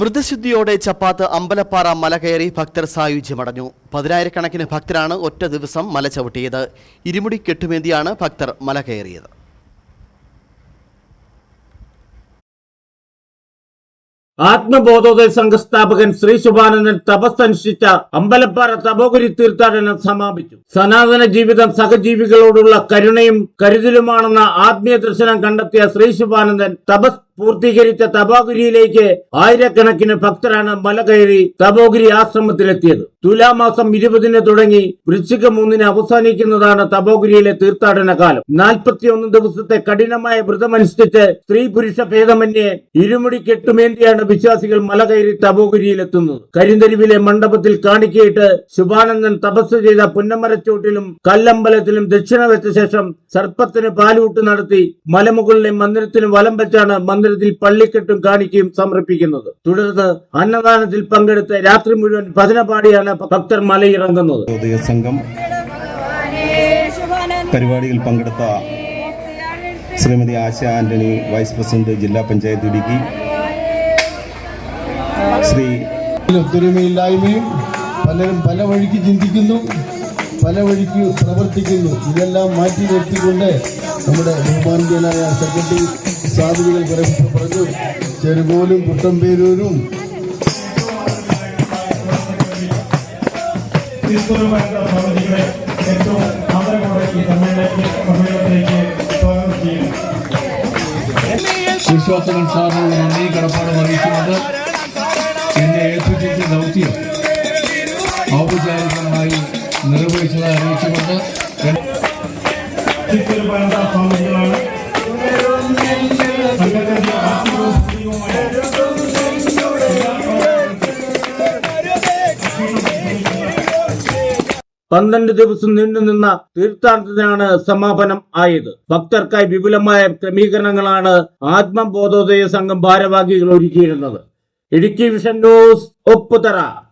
വൃദ്ധശുദ്ധിയോടെ ചപ്പാത്ത് അമ്പലപ്പാറ മല കയറി ഭക്തർ സായുജ്യമടഞ്ഞു. പതിനായിരക്കണക്കിന് ഭക്തരാണ് ഒറ്റ ദിവസം മല ചവിട്ടിയത്. ഇരുമുടി കെട്ടുമേന്തിയാണ് ഭക്തർ മല കയറിയത്. ആത്മബോധോദയ സംഘസ്ഥാപകൻ ശ്രീ ശുഭാനന്ദൻ തപസ്സനുഷ്ഠിച്ച അമ്പലപ്പാറ തപോഗുരി തീർത്ഥാടനം സമാപിച്ചു. സനാതന ജീവിതം സഹജീവികളോടുള്ള കരുണയും കരുതലുമാണെന്ന ആത്മീയ ദർശനം കണ്ടെത്തിയ ശ്രീ ശുഭാനന്ദൻ തപസ് പൂർത്തീകരിച്ച തപോഗിരിയിലേക്ക് ആയിരക്കണക്കിന് ഭക്തരാണ് മല കയറി തപോഗിരി ആശ്രമത്തിലെത്തിയത്. തുലാമാസം ഇരുപതിന് തുടങ്ങി വൃശ്ചിക മൂന്നിന് അവസാനിക്കുന്നതാണ് തപോഗിരിയിലെ തീർത്ഥാടന കാലം. നാൽപ്പത്തിയൊന്ന് ദിവസത്തെ കഠിനമായ വ്രതമനുഷ്ഠിച്ച് സ്ത്രീ പുരുഷ ഭേദമന്യേ ഇരുമുടി കെട്ടുമേന്തിയാണ് വിശ്വാസികൾ മല കയറി തപോഗിരിയിലെത്തുന്നത്. കരിന്തരിവിലെ മണ്ഡപത്തിൽ കാണിക്കയിട്ട് ശുഭാനന്ദൻ തപസ് ചെയ്ത പുന്നമരച്ചോട്ടിലും കല്ലമ്പലത്തിലും ദക്ഷിണ വെച്ച ശേഷം സർപ്പത്തിന് പാലൂട്ട് നടത്തി മലമുകളിലെ മന്ദിരത്തിന് വലം വെച്ചാണ് മന്ദിരത്തിൽ പള്ളിക്കെട്ടും കാണിക്കുകയും സമർപ്പിക്കുന്നത്. തുടർന്ന് അന്നദാനത്തിൽ പങ്കെടുത്ത് രാത്രി മുഴുവൻ ഭജന പാടിയാണ് ഭക്തർ മലയിറങ്ങുന്നത്. സംഘം പരിപാടിയിൽ പങ്കെടുത്ത Shrimati Asha Antony vice president ജില്ലാ പഞ്ചായത്ത് ഇടുക്കി. ശ്രീ ഒത്തൊരുമയില്ലായ്മയും പലരും പല വഴിക്ക് ചിന്തിക്കുന്നു. പല വഴിക്ക് പ്രവർത്തിക്കുന്നു. ഇതെല്ലാം മാറ്റി നിർത്തിക്കൊണ്ട് നമ്മുടെ ബഹുമാനീയനായ സെക്രട്ടറി സാധുവികൾ പറഞ്ഞു. ചെറുകോലും കുട്ടമ്പേരൂരും ഏറ്റവും ആദരവോടെ ഈ സമ്മേളനത്തിലേക്ക് സമ്മേളനത്തിലേക്ക് സ്വാഗതം ചെയ്യുന്നു. വിശ്വാസങ്ങൾ സാറിനുള്ള നന്ദി കടപ്പാടും അറിയിച്ചുകൊണ്ട് എന്നെ ഏൽപ്പിച്ചിട്ട് ദൗത്യം ഔപചാരികമായി നിർവഹിച്ചതായി അറിയിച്ചുകൊണ്ട് പന്ത്രണ്ട് ദിവസം നീണ്ടുനിന്ന തീർത്ഥാടനത്തിനാണ് സമാപനം ആയത്. ഭക്തർക്കായി വിപുലമായ ക്രമീകരണങ്ങളാണ് ആത്മബോധോദയ സംഘം ഭാരവാഹികൾ ഒരുക്കിയിരുന്നത്. Idukki vision news ഒപ്പുതറ.